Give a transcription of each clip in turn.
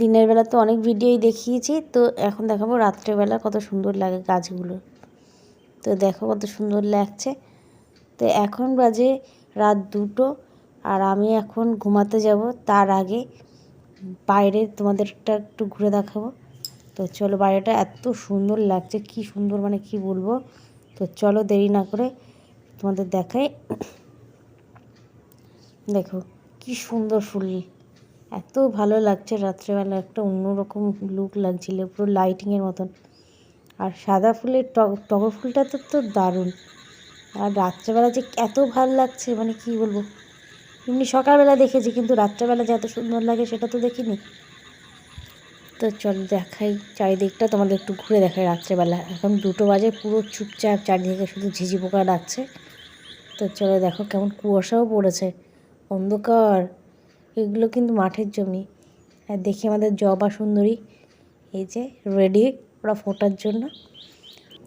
দিনের বেলা তো অনেক ভিডিওই দেখিয়েছি, তো এখন দেখাবো রাত্রেবেলা কত সুন্দর লাগে গাছগুলো। তো দেখো কত সুন্দর লাগছে। তো এখন বাজে রাত দুটো আর আমি এখন ঘুমাতে যাব, তার আগে বাইরে তোমাদেরটা একটু ঘুরে দেখাবো। তো চলো বাইরেটা এত সুন্দর লাগছে, কি সুন্দর মানে কি বলব? তো চলো দেরি না করে তোমাদের দেখাই। দেখো কি সুন্দর ফুল। এত ভালো লাগছে রাত্রেবেলা, একটা অন্যরকম লুক লাগছিল, পুরো লাইটিংয়ের মতন। আর সাদা ফুলের টগর ফুলটা তো তো দারুণ। আর রাত্রেবেলা যে এত ভালো লাগছে মানে কি বলব? এমনি সকালবেলা দেখেছি, কিন্তু রাত্রেবেলা যে এত সুন্দর লাগে, সেটা তো দেখিনি। তো চল দেখাই চারিদিকটা, তোমাদের একটু ঘুরে দেখাই রাত্রেবেলা। এখন দুটো বাজে, পুরো চুপচাপ, চারিদিকে শুধু ঝিঝি পোকা ডাকছে। তো চলো দেখো কেমন কুয়াশাও পড়েছে। অন্ধকার। এগুলো কিন্তু মাঠের জমি। আর দেখি আমাদের জবা সুন্দরী, এই যে রেডি ওরা ফোটার জন্য।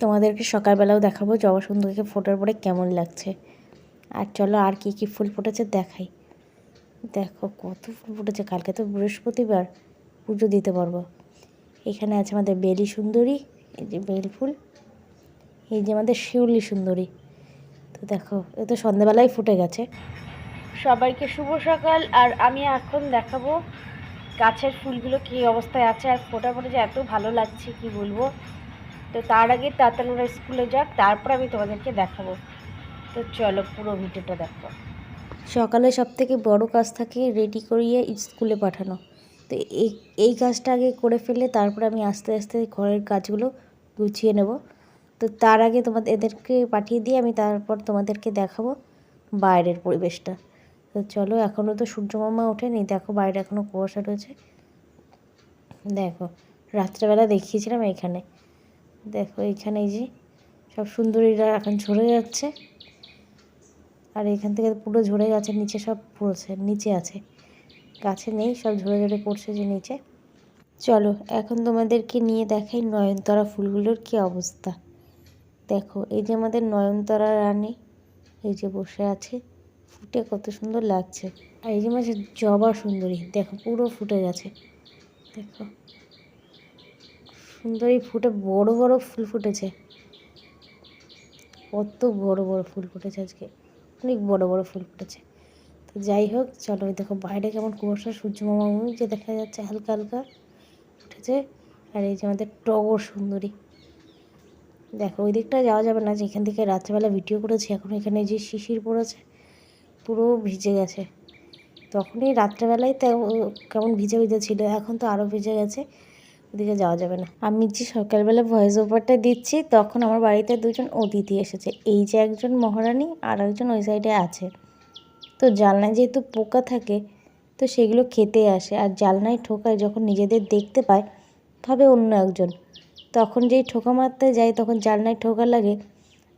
তোমাদেরকে সকালবেলাও দেখাবো জবা সুন্দরীকে ফোটার পরে কেমন লাগছে। আর চলো আর কি কি ফুল ফুটেছে দেখাই। দেখো কত ফুল ফুটেছে, কালকে তো বৃহস্পতিবার, পুজো দিতে পারব। এখানে আছে আমাদের বেলি সুন্দরী, এই যে বেল ফুল, এই যে আমাদের শিউলি সুন্দরী। তো দেখো, এ তো সন্ধ্যাবেলায় ফুটে গেছে। সবাইকে শুভ সকাল। আর আমি এখন দেখাবো গাছের ফুলগুলো কী অবস্থায় আছে আর ফোটা ফোটা যে এত ভালো লাগছে, কি বলব? তো তার আগে তাড়াতাড়ি স্কুলে যাক, তারপর আমি তোমাদেরকে দেখাবো। তো চলো পুরো ভিডিওটা দেখো। সকালে সব থেকে বড় কাজ থাকে রেডি করিয়ে স্কুলে পাঠানো। তো এই এই কাজটা আগে করে ফেললে তারপর আমি আস্তে আস্তে ঘরের কাজগুলো গুছিয়ে নেব। তো তার আগে তোমাদের, এদেরকে পাঠিয়ে দিয়ে আমি তারপর তোমাদেরকে দেখাবো বাইরের পরিবেশটা। তো চলো এখনও তো সূর্য মামা ওঠেনি। দেখো বাইরে এখনও কুয়াশা রয়েছে। দেখো, রাত্রেবেলা দেখিয়েছিলাম এখানে। দেখো এখানে যে সব সুন্দরীরা এখন ঝরে যাচ্ছে। আর এখান থেকে পুরো ঝরে গেছে, নিচে সব পড়ছে, নিচে আছে। গাছে নেই, সব ঝরে ঝরে পড়ছে যে নিচে। চলো, এখন তোমাদেরকে নিয়ে দেখাই নয়নতারা ফুলগুলোর কি অবস্থা। দেখো, এই যে আমাদের নয়নতারা রানী, এই যে বসে আছে। ফুটে কত সুন্দর লাগছে। আর এই যে মাঝে জবা সুন্দরী, দেখো পুরো ফুটে গেছে। দেখো, সুন্দরী ফুটে, বড় বড় ফুল ফুটেছে। কত বড় বড় ফুল ফুটেছে আজকে। অনেক বড় বড় ফুল ফুটেছে। তো যাই হোক, চলো দেখো বাইরে কেমন কুয়াশা সূর্য মামা যে দেখা যাচ্ছে হালকা হালকা উঠেছে। আর এই যে আমাদের টগর সুন্দরী। দেখো, ওই দিকটা যাওয়া যাবে না, যেখান থেকে রাত্রেবেলা ভিডিও করেছি, এখন এখানে যে শিশির পড়েছে পুরো ভিজে গেছে। তখনই রাত্রেবেলায় কেমন ভিজে ভিজে ছিল, এখন তো আরও ভিজে গেছে, ওদিকে যাওয়া যাবে না। আমি যে সকালবেলা ভয়েস ওভারটা দিচ্ছি, তখন আমার বাড়িতে দুজন অতিথি এসেছে। এই যে একজন মহারানী আর একজন ওই সাইডে আছে। তো জালনায় যেহেতু পোকা থাকে, তো সেগুলো খেতে আসে। আর জালনায় ঠোকায় যখন নিজেদের দেখতে পায়, ভাবে অন্য একজন। তখন যেই ঠোকা মারতে যাই, তখন জালনায় ঠোকা লাগে,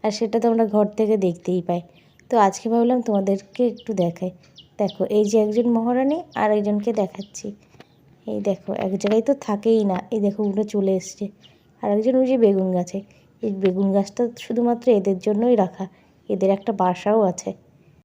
আর সেটা তো আমরা ঘর থেকে দেখতেই পাই। তো আজকে ভাবলাম তোমাদেরকে একটু দেখাই। দেখো, এই যে একজন মহারানী আর একজনকে দেখাচ্ছি। এই দেখো, এক জায়গায় তো থাকেই না। এই দেখো উঠে চলে এসছে। আর একজন ওই যে বেগুন গাছে। এই বেগুন গাছটা শুধুমাত্র এদের জন্যই রাখা। এদের একটা বাসাও আছে।